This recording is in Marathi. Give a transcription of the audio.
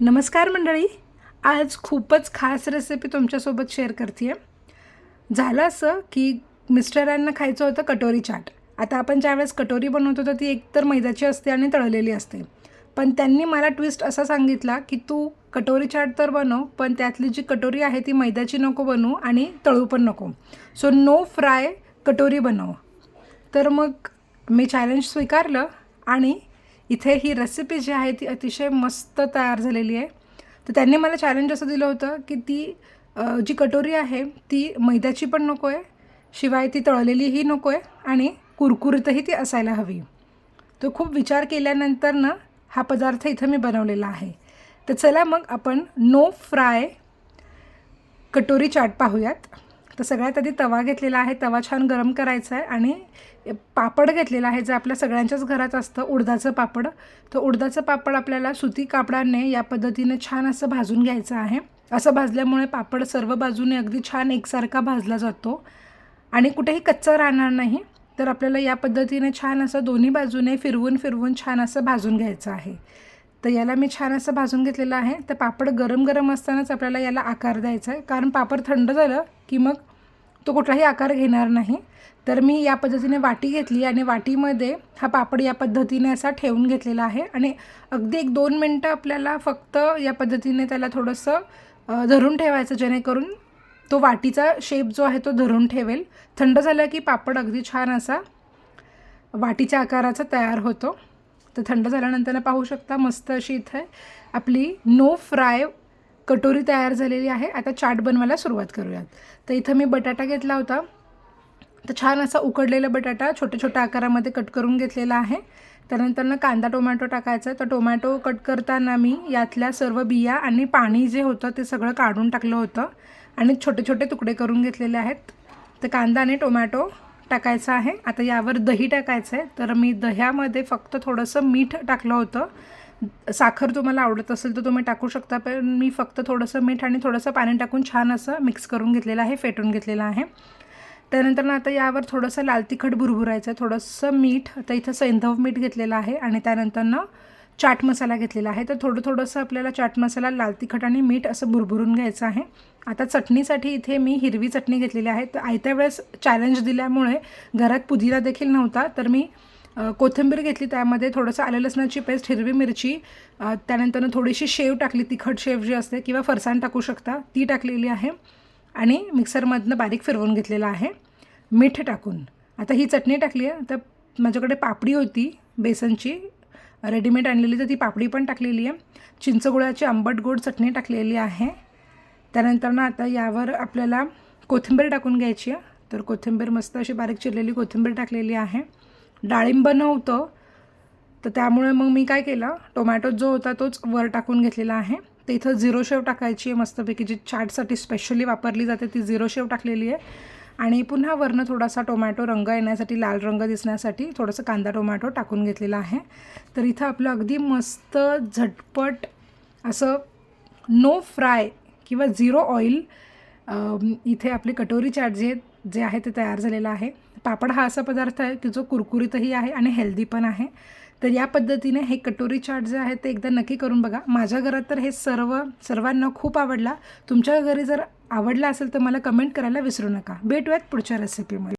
नमस्कार मंडळी. आज खूपच खास रेसिपी तुमच्यासोबत शेअर करते आहे झालं असं की मिस्टरांना खायचं होतं कटोरी चाट. आता आपण ज्यावेळेस कटोरी बनवतो तर ती एकतर मैद्याची असते आणि तळलेली असते. पण त्यांनी मला ट्विस्ट असा सांगितला की तू कटोरी चाट तर बनव पण त्यातली जी कटोरी आहे ती मैद्याची नको बनवू आणि तळू पण नको. सो नो फ्राय कटोरी बनव. तर मग मी चॅलेंज स्वीकारलं आणि इथे ही रेसिपी जी आहे ती अतिशय मस्त तयार झालेली आहे. तर त्यांनी मला चॅलेंज असं दिलं होतं की ती जी कटोरी आहे ती मैद्याची पण नको आहे शिवाय ती तळलेलीही नको आहे आणि कुरकुरीतही ती असायला हवी. तो खूप विचार केल्यानंतर ना हा पदार्थ इथं मी बनवलेला आहे. तर चला मग आपण नो फ्राय कटोरी चाट पाहूयात. तर सगळ्यात आधी तवा घेतलेला आहे. तवा छान गरम करायचा आहे आणि पापड घेतलेला आहे जे आपल्या सगळ्यांच्याच घरात असतं उडदाचं पापड. तर उडदाचं पापड आपल्याला सुती कापडाने या पद्धतीने छान असं भाजून घ्यायचं आहे. असं भाजल्यामुळे पापड सर्व बाजूने अगदी छान एकसारखा भाजला जातो. आणि कुठेही कच्चा राहणार नाही तर आपल्याला या पद्धतीने छान असं दोन्ही बाजूने फिरवून फिरवून छान असं भाजून घ्यायचं आहे. तर याला मी छान असं भाजून घेतलेलं आहे. तर पापड गरम गरम असतानाच आपल्याला याला आकार द्यायचा आहे. कारण पापड थंड झालं की मग तो कुठलाही आकार घेणार नाही. तर मी या पद्धतीने वाटी घेतली आणि वाटीमध्ये हा पापड या पद्धतीने असा ठेवून घेतलेला आहे. आणि अगदी एक दोन मिनटं आपल्याला फक्त या पद्धतीने त्याला थोडंसं धरून ठेवायचं जेणेकरून तो वाटीचा शेप जो आहे तो धरून ठेवेल. थंड झालं की पापड अगदी छान असा वाटीच्या आकाराचा तयार होतो. तर थंड झाल्यानंतर पाहू शकता मस्त अशी इथे आपली नो फ्राय कटोरी तयार झालेली आहे. आता चाट बनवायला सुरुवात करूयात. तर इथं मी बटाटा घेतला होता. तर छान असा उकडलेला बटाटा छोट्या छोट्या आकारामध्ये कट करून घेतलेला आहे. त्यानंतर ना कांदा टोमॅटो टाकायचा. तर टोमॅटो कट करताना मी यातल्या सर्व बिया आणि पाणी जे होतं ते सगळं काढून टाकलं होतं. आणि छोटे छोटे तुकडे करून घेतलेले आहेत. तर कांदा आणि टोमॅटो टाकायचं आहे. आता यावर दही टाकायचं आहे तर मी दह्यामध्ये फक्त थोडंसं मीठ टाकलं होतं. साखर तुम्हाला आवडत असेल तर तुम्ही टाकू शकता पण मी फक्त थोडंसं मीठ आणि थोडंसं पाणी टाकून छान असं मिक्स करून घेतलेलं आहे फेटून घेतलेलं आहे. त्यानंतर ना आता यावर थोडंसं लाल तिखट भुरभुरायचं आहे थोडंसं मीठ आता इथं सैंधव मीठ घेतलेलं आहे आणि त्यानंतर ना चाट मसाला घेतलेला आहे. तर थोडं थोडंसं आपल्याला चाट मसाला लाल तिखट आणि मीठ असं भुरभुरून घ्यायचं आहे. आता चटणीसाठी इथे मी हिरवी चटणी घेतलेली आहे. तर आयत्या वेळेस चॅलेंज दिल्यामुळे घरात पुदिना देखील नव्हता. तर मी कोथिंबीर घेतली. त्यामध्ये थोडंसं आलं लसणाची पेस्ट हिरवी मिरची त्यानंतरनं त्यानंतर थोडीशी शेव टाकली. तिखट शेव जी असते किंवा फरसाण टाकू शकता ती टाकलेली आहे. आणि मिक्सरमधनं बारीक फिरवून घेतलेलं आहे. मीठ टाकून. आता ही चटणी टाकली आहे. तर माझ्याकडे पापडी होती बेसनची. रेडीमेड आणलेली तर ती पापडी पण टाकलेली आहे. चिंचगुळाची आंबट गोड चटणी टाकलेली आहे. त्यानंतर ना आता यावर आपल्याला कोथिंबीर टाकून घ्यायची आहे. तर कोथिंबीर मस्त अशी बारीक चिरलेली कोथिंबीर टाकलेली आहे. डाळिंब नव्हतं. तर त्यामुळे मग मी काय केलं टोमॅटो जो होता तोच वर टाकून घेतलेला आहे. तर इथं झिरो शेव टाकायची आहे मस्तपैकी. जी चाटसाठी स्पेशली वापरली जाते ती झिरो शेव टाकलेली आहे. आणि पुन्हा वरनं थोडासा टोमॅटो रंग येण्यासाठी लाल रंग दिसण्यासाठी थोडंसं कांदा टोमॅटो टाकून घेतलेला आहे. तर इथं आपलं अगदी मस्त झटपट असं नो फ्राय किंवा झिरो ऑइल इथे आपली कटोरी चाट जे जे आहे ते तयार झालेलं आहे. पापड हा असा पदार्थ आहे की जो कुरकुरीतही आहे आणि हेल्दी पण आहे. तर या पद्धतीने हे कटोरी चाट जे आहे ते एकदा नक्की करून बघा. माझ्या घरात तर हे सर्व सर्वांना खूप आवडला. तुमच्या घरी जर आवडला असेल तर मला कमेंट करायला विसरू नका. भेटूयात पुढच्या रेसिपीमध्ये